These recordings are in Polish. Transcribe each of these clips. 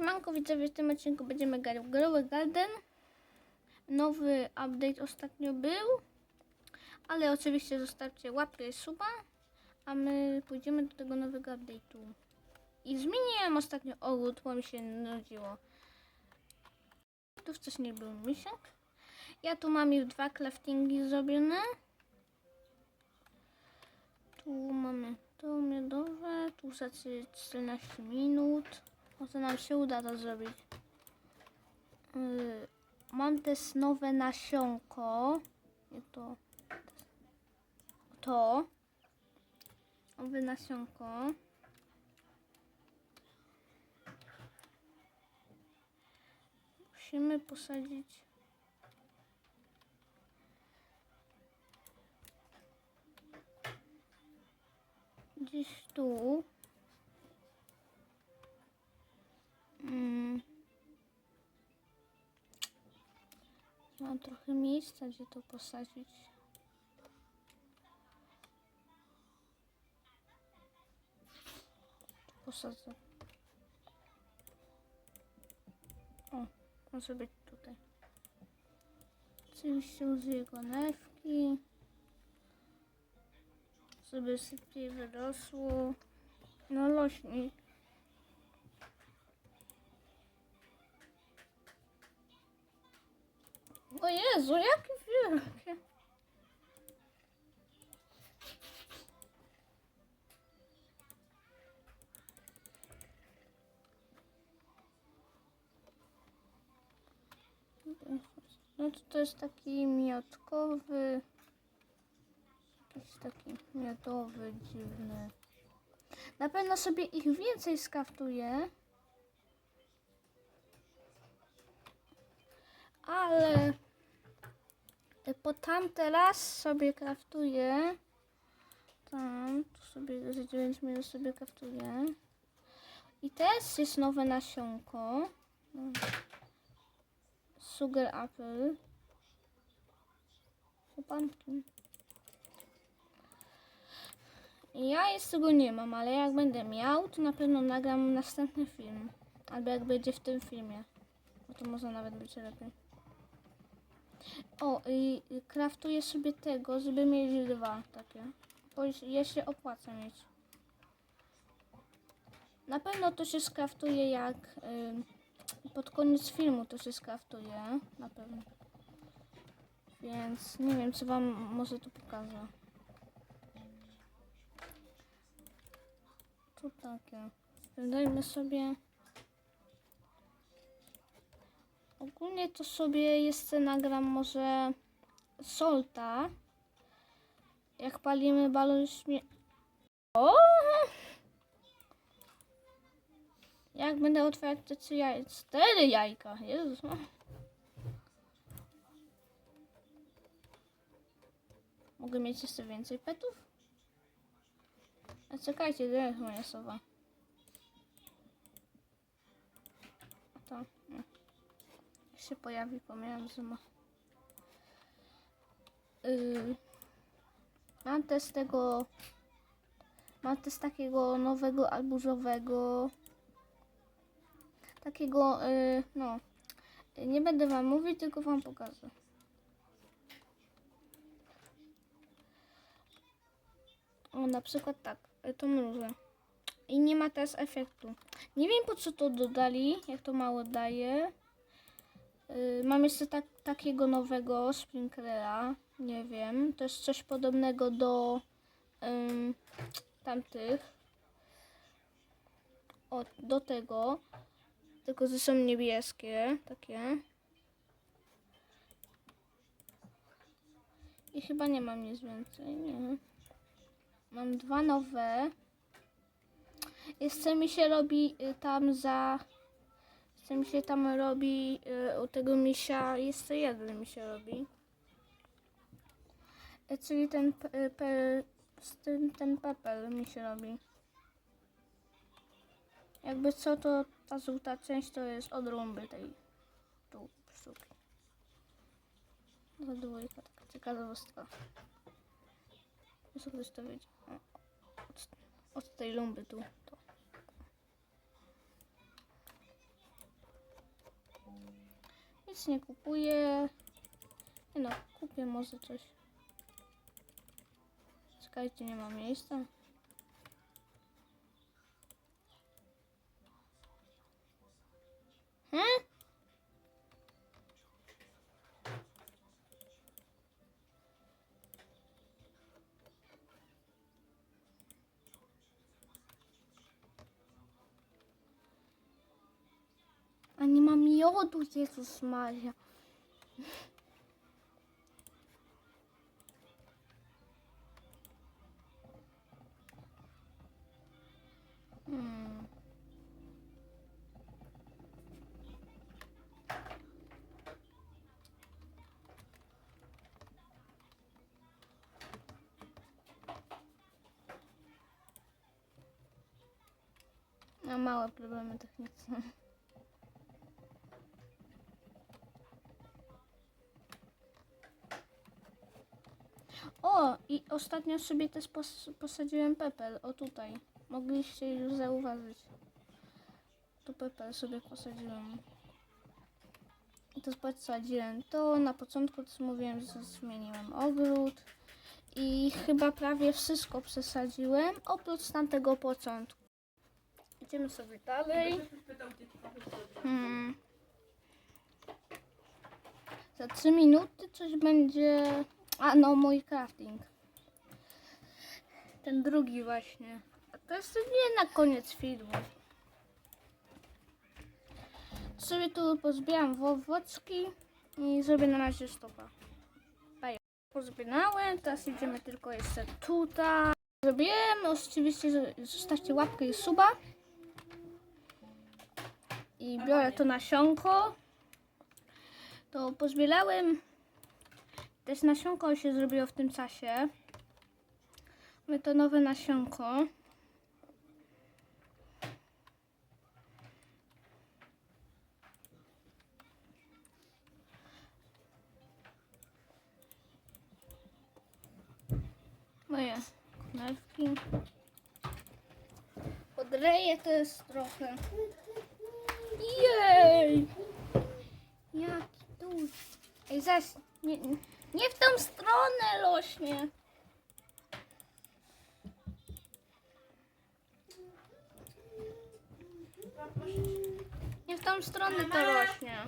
Siemanko widzowie, w tym odcinku będziemy grać w Growy Garden. Nowy update ostatnio był, ale oczywiście zostawcie łapkę suba, a my pójdziemy do tego nowego update'u. I zmieniłem ostatnio ogród, bo mi się nudziło. Tu wcześniej był misiak. Ja tu mam już dwa craftingi zrobione. Tu mamy to miodowe, tu zacznie 14 minut. Może nam się uda to zrobić. Yy, mam też nowe nasionko. Nie to. To. Nowe nasionko. Musimy posadzić. Gdzieś tu. Mm. Mam trochę miejsca, gdzie to posadzić. Posadzę. O, może być tutaj. Oczywiście użyję konewki. Żeby szybciej wyrosło. No rośnie. O Jezu, jakie wielkie. No to, to jest taki miotkowy. Jakiś taki miodowy, dziwny. Na pewno sobie ich więcej skaftuję. Ale po tam teraz sobie kraftuję. Tam, tu sobie za 9 minut sobie kraftuję. I też jest nowe nasionko. Sugar apple. Pumpkin. Ja jeszcze go nie mam, ale jak będę miał, to na pewno nagram następny film. Albo jak będzie w tym filmie. Bo to może nawet być lepiej. O, i kraftuję sobie tego, żeby mieć dwa takie. Bo je się opłaca mieć. Na pewno to się skraftuje jak ym, pod koniec filmu to się skraftuje. Na pewno. Więc nie wiem, co wam może tu pokażę. Tu takie. Dajmy sobie. Ogólnie to sobie jeszcze nagram może solta. Jak palimy balon śmie... O! Jak będę otwierać te trzy jajka? Cztery jajka, Jezus. Mogę mieć jeszcze więcej petów? A czekajcie, gdzie jest moja sowa? Się pojawi, pomijam, że ma. Yy, mam też tego. Mam też takiego nowego alburzowego. Takiego, yy, no. Nie będę wam mówić, tylko wam pokażę. O, na przykład tak, y, to mrużę. I nie ma też efektu. Nie wiem po co to dodali, jak to mało daje. Y, Mam jeszcze tak, takiego nowego sprinklera. Nie wiem. To jest coś podobnego do ym, tamtych. O, do tego. Tylko, że są niebieskie. Takie. I chyba nie mam nic więcej. Nie. Mam dwa nowe. Jeszcze mi się robi y, tam za co mi się tam robi y, u tego misia, jeszcze jeden mi się robi. Y, czyli ten, pe, z tym, ten pepel mi się robi. Jakby co, to ta żółta część to jest od rumby tej tu sztuki. Za dwójka, taka ciekawostka. Muszę to wiedzieć. Od, od tej lumby tu. Nic nie kupuję. No, kupię może coś. Czekajcie, nie ma miejsca. Nie mam jodu, Jezus Maria. Hmm. Mam małe problemy O, i ostatnio sobie też pos posadziłem pepel. O tutaj. Mogliście już zauważyć. Tu pepel sobie posadziłem. I to posadziłem to. Na początku też mówiłem, że zmieniłem ogród. I chyba prawie wszystko przesadziłem, oprócz tamtego początku. Idziemy sobie dalej. Hmm. Za 3 minuty coś będzie. A no, mój crafting. Ten drugi właśnie. A to jest nie na koniec filmu. Sobie tu pozbieram wowocki i zrobię na razie stopa. Bye. Pozbierałem, teraz idziemy tylko jeszcze tutaj. Zrobiłem, oczywiście zostawcie łapkę i suba. I biorę to nasionko. To pozbierałem też nasionko się zrobiło w tym czasie. Mamy to nowe nasionko. Moje knajpki. Podreję to jest trochę. Jej! Jaki duży. Ej, zaś, nie, nie w tą stronę rośnie. Nie w tą stronę to rośnie.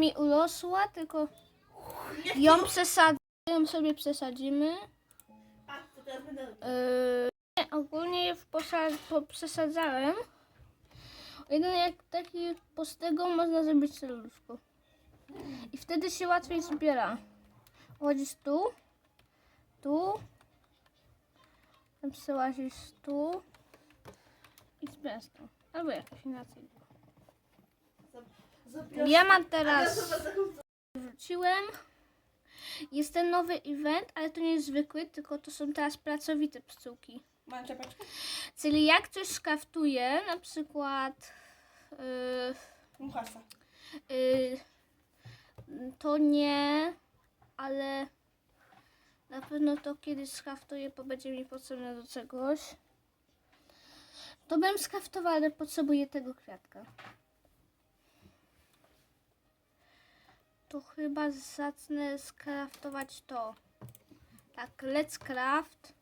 Mi urosła, tylko ją przesadzę, ją sobie przesadzimy. Yy, nie, ogólnie je przesadzałem. Jeden jak taki postego można zrobić serduszko. I wtedy się łatwiej zbiera. Chodzisz tu, tu, tam przełazisz tu i zbierasz to. Albo jakoś inaczej. Ja mam teraz, wróciłem. Jest ten nowy event, ale to nie jest zwykły, tylko to są teraz pracowite pszczółki. Mam czapeczkę? Czyli jak coś skaftuję, na przykład yy, Muchasa. yy, to nie, ale na pewno to kiedyś skaftuję, bo będzie mi potrzebne do czegoś. To bym skaftowała, ale potrzebuję tego kwiatka. To chyba zacznę skraftować to. Tak, let's craft.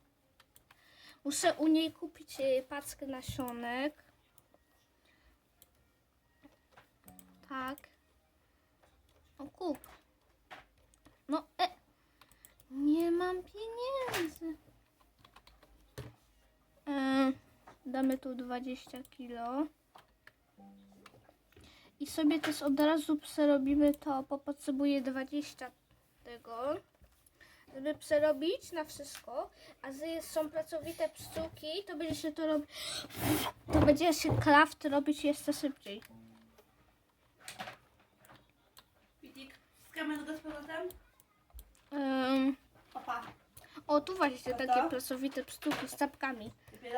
Muszę u niej kupić e, paczkę nasionek. Tak. O kup. No e. Nie mam pieniędzy. E, damy tu 20 kilo. I sobie też od razu przerobimy to, bo potrzebuję 20 tego żeby przerobić na wszystko, a że są pracowite pszczółki, to będzie się to robić, to będzie się craft robić jeszcze szybciej. Witik, skamy do z? Ym, Papa. o, tu właśnie takie pracowite pszczółki z czapkami. Yy,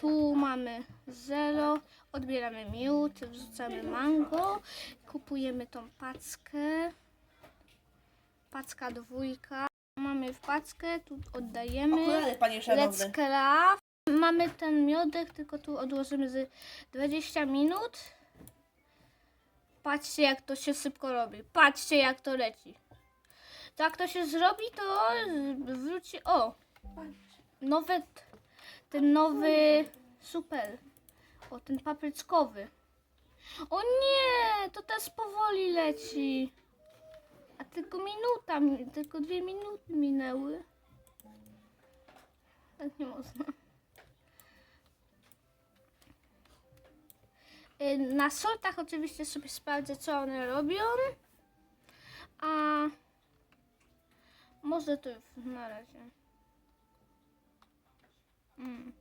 tu mamy zero, odbieramy miód, wrzucamy mango, kupujemy tą paczkę, paczka dwójka, mamy w paczkę, tu oddajemy. Okulary, panie Let's craft. Mamy ten miodek, tylko tu odłożymy z 20 minut. Patrzcie, jak to się szybko robi. Patrzcie, jak to leci. To jak to się zrobi, to wróci. O! Nowe. Ten nowy. Super. O, ten papryczkowy. O nie! To teraz powoli leci. A tylko minuta, mi- tylko dwie minuty minęły. Tak nie można. Na sortach oczywiście sobie sprawdzę, co one robią. A może to już na razie. Mm.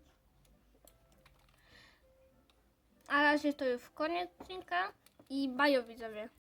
A razie to już koniec odcinka i bajo widzowie.